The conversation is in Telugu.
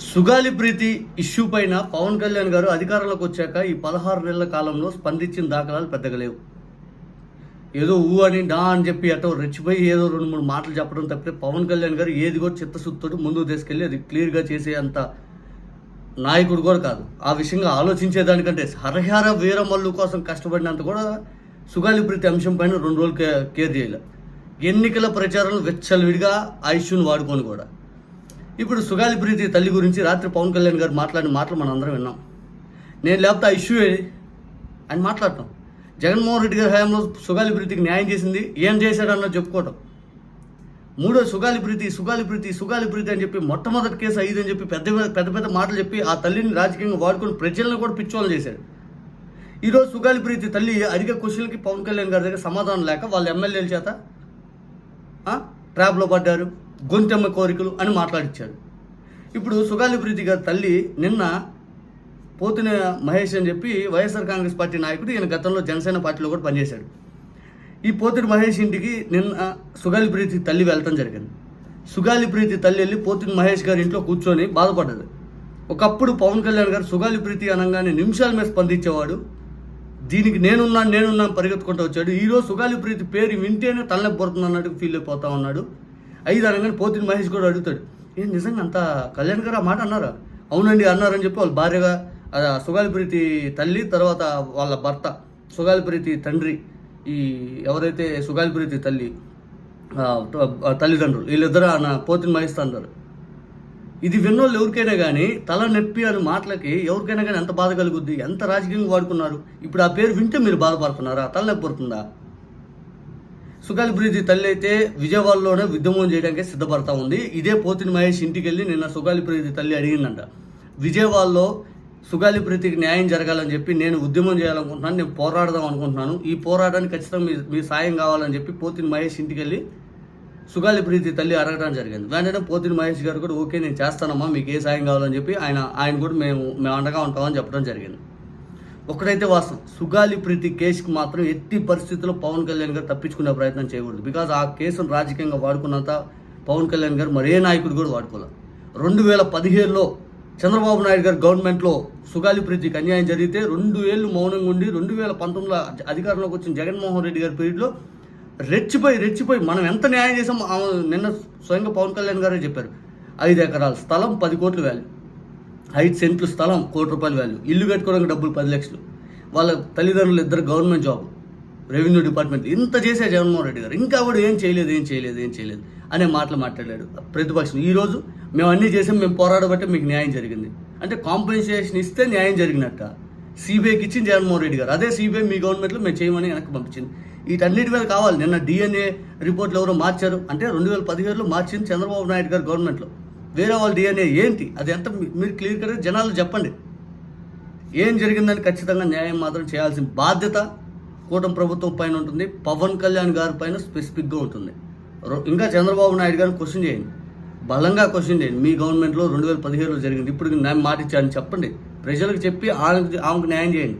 సుగాలి ప్రీతి ఇష్యూ పైన పవన్ కళ్యాణ్ గారు అధికారంలోకి వచ్చాక ఈ పదహారు నెలల కాలంలో స్పందించిన దాఖలాలు పెద్దగా లేవు. ఏదో ఊ అని డా అని చెప్పి అటో రెచ్చిపోయి ఏదో రెండు మూడు మాటలు చెప్పడం తప్పితే పవన్ కళ్యాణ్ గారు ఏది కూడా చిత్తశుద్ధితో ముందుకు తీసుకెళ్ళి అది క్లియర్గా చేసే అంత నాయకుడు కూడా కాదు. ఆ విషయంగా ఆలోచించేదానికంటే హరహర వీరమల్లు కోసం కష్టపడినంత కూడా సుగాలి ప్రీతి అంశం పైన రెండు రోజులు కే- కేర్ చేయలే. ఎన్నికల ప్రచారం వెచ్చలవిడిగా ఆ ఇష్యూని వాడుకొని కూడా. ఇప్పుడు సుగాలి ప్రీతి తల్లి గురించి రాత్రి పవన్ కళ్యాణ్ గారు మాట్లాడిన మాటలు మనం అందరం విన్నాం. నేను లేకపోతే ఆ ఇష్యూ అని మాట్లాడటం జగన్మోహన్ రెడ్డి గారి హయాంలో సుగాలి ప్రీతికి న్యాయం చేసింది. ఏం చేశాడన్నది చెప్పుకోవటం. మూడో సుగాలి ప్రీతి సుగాలి ప్రీతి సుగాలి ప్రీతి అని చెప్పి మొట్టమొదటి కేసు ఐదు అని చెప్పి పెద్ద పెద్ద పెద్ద మాటలు చెప్పి ఆ తల్లిని రాజకీయంగా వాడుకొని ప్రజలను కూడా పిచ్చోళ్ళు చేశాడు. ఈరోజు సుగాలి ప్రీతి తల్లి అధిక క్వశ్చన్లకి పవన్ కళ్యాణ్ గారి దగ్గర సమాధానం లేక వాళ్ళ ఎమ్మెల్యేల చేత ట్రాప్లో పడ్డారు. గొంతెమ్మ కోరికలు అని మాట్లాడిచ్చారు ఇప్పుడు సుగాలి ప్రీతి గారి తల్లి నిన్న పోతున్న మహేష్ అని చెప్పి వైఎస్ఆర్ కాంగ్రెస్ పార్టీ నాయకుడు ఈయన గతంలో జనసేన పార్టీలో కూడా పనిచేశాడు. ఈ పోతుడి మహేష్ ఇంటికి నిన్న సుగాలి ప్రీతి తల్లి వెళ్ళటం జరిగింది. సుగాలి ప్రీతి తల్లి వెళ్ళి పోతుడి మహేష్ గారి ఇంట్లో కూర్చొని బాధపడ్డది. ఒకప్పుడు పవన్ కళ్యాణ్ గారు సుగాలి ప్రీతి అనగానే నిమిషాల మీద స్పందించేవాడు దీనికి నేనున్నాను నేనున్నాను పరిగెత్తుకుంటూ వచ్చాడు. ఈరోజు సుగాలి ప్రీతి పేరు వింటేనే తలనొప్పి పడుతుంది అన్నట్టు ఫీల్ అయిపోతా ఉన్నాడు. ఐదు అనగానే పోతిని మహేష్ కూడా అడుగుతాడు. ఏం నిజంగా అంత కళ్యాణ్ గారు ఆ మాట అన్నారా? అవునండి అన్నారని చెప్పి వాళ్ళ భార్యగా సుగాలి ప్రీతి తల్లి తర్వాత వాళ్ళ భర్త సుగాలి ప్రీతి తండ్రి ఈ ఎవరైతే సుగాలి ప్రీతి తల్లి తల్లిదండ్రులు వీళ్ళిద్దరూ నా పోతిని మహేష్ అన్నారు. ఇది విన్నోళ్ళు ఎవరికైనా కానీ తల నొప్పి అని మాటలకి ఎవరికైనా కానీ ఎంత బాధ కలుగుద్ది? ఎంత రాజకీయంగా వాడుకున్నారు? ఇప్పుడు ఆ పేరు వింటే మీరు బాధపడుతున్నారా? తల నొప్పి పడుతుందా? సుగాలి ప్రీతి తల్లి అయితే విజయవాడలోనే ఉద్యమం చేయడానికి సిద్ధపడతా ఉంది. ఇదే పోతిని మహేష్ ఇంటికి వెళ్ళి నిన్న సుగాలి ప్రీతి తల్లి అడిగిందంట. విజయవాడలో సుగాలి ప్రీతికి న్యాయం జరగాలని చెప్పి నేను ఉద్యమం చేయాలనుకుంటున్నాను నేను పోరాడదాం అనుకుంటున్నాను. ఈ పోరాటానికి ఖచ్చితంగా మీ మీ సాయం కావాలని చెప్పి పోతిని మహేష్ ఇంటికి వెళ్ళి సుగాలి ప్రీతి తల్లి అడగడం జరిగింది. వెంటనే పోతిని మహేష్ గారు కూడా ఓకే నేను చేస్తానమ్మా మీకు ఏ సాయం కావాలని చెప్పి ఆయన ఆయన కూడా మేము మేము అండగా ఉంటామని చెప్పడం జరిగింది. ఒకటైతే వాస్తవం. సుగాలి ప్రీతి కేసుకి మాత్రం ఎట్టి పరిస్థితుల్లో పవన్ కళ్యాణ్ గారు తప్పించుకునే ప్రయత్నం చేయకూడదు. బికాజ్ ఆ కేసును రాజకీయంగా వాడుకున్నంత పవన్ కళ్యాణ్ గారు మరే నాయకుడు కూడా వాడుకోలేదు రెండు వేల పదిహేడులో చంద్రబాబు నాయుడు గారు గవర్నమెంట్లో సుగాలి ప్రీతికి అన్యాయం జరిగితే రెండు ఏళ్ళు మౌనంగా ఉండి రెండు వేల పంతొమ్మిదిలో అధికారంలోకి వచ్చిన జగన్మోహన్ రెడ్డి గారి పీరియడ్లో రెచ్చిపోయి రెచ్చిపోయి మనం ఎంత న్యాయం చేసాం ఆమె నిన్న స్వయంగా పవన్ కళ్యాణ్ గారే చెప్పారు. ఐదు ఎకరాల స్థలం పది కోట్లు వాల్యూ ఐదు సెంట్లు స్థలం కోటి రూపాయల వాల్యూ ఇల్లు కట్టుకోవడానికి డబ్బులు పది లక్షలు. వాళ్ళ తల్లిదండ్రులు ఇద్దరు గవర్నమెంట్ జాబ్ రెవెన్యూ డిపార్ట్మెంట్. ఇంత చేసే జగన్మోహన్ రెడ్డి గారు. ఇంకా కూడా ఏం చేయలేదు ఏం చేయలేదు ఏం చేయలేదు అనే మాటలు మాట్లాడాడు ప్రతిపక్షం. ఈరోజు మేము అన్నీ చేసాం మేము పోరాడబట్టే మీకు న్యాయం జరిగింది. అంటే కాంపెన్సేషన్ ఇస్తే న్యాయం జరిగినట్ట. సిబిఐకి ఇచ్చింది జగన్మోహన్ రెడ్డి గారు. అదే సిబిఐ మీ గవర్నమెంట్లో మేము చేయమని వెనక్కి పంపించింది. వీటన్నిటి మీద కావాలి. నిన్న డిఎన్ఏ రిపోర్ట్లు ఎవరో మార్చారు. అంటే రెండు వేల పదిహేడులో మార్చింది చంద్రబాబు నాయుడు గారు గవర్నమెంట్లో. వేరే వాళ్ళ డిఎన్ఏ ఏంటి? అది ఎంత మీరు క్లియర్ కట్గా జనాలు చెప్పండి. ఏం జరిగిందని ఖచ్చితంగా న్యాయం మాత్రం చేయాల్సిన బాధ్యత కూటమి ప్రభుత్వం పైన ఉంటుంది. పవన్ కళ్యాణ్ గారి పైన స్పెసిఫిక్గా ఉంటుంది. ఇంకా చంద్రబాబు నాయుడు గారిని క్వశ్చన్ చేయండి. బలంగా క్వశ్చన్ చేయండి. మీ గవర్నమెంట్లో రెండు వేల పదిహేడులో జరిగింది. ఇప్పుడు నేను మాట ఇచ్చానని చెప్పండి. ప్రజలకు చెప్పి ఆమెకు ఆమెకు న్యాయం చేయండి.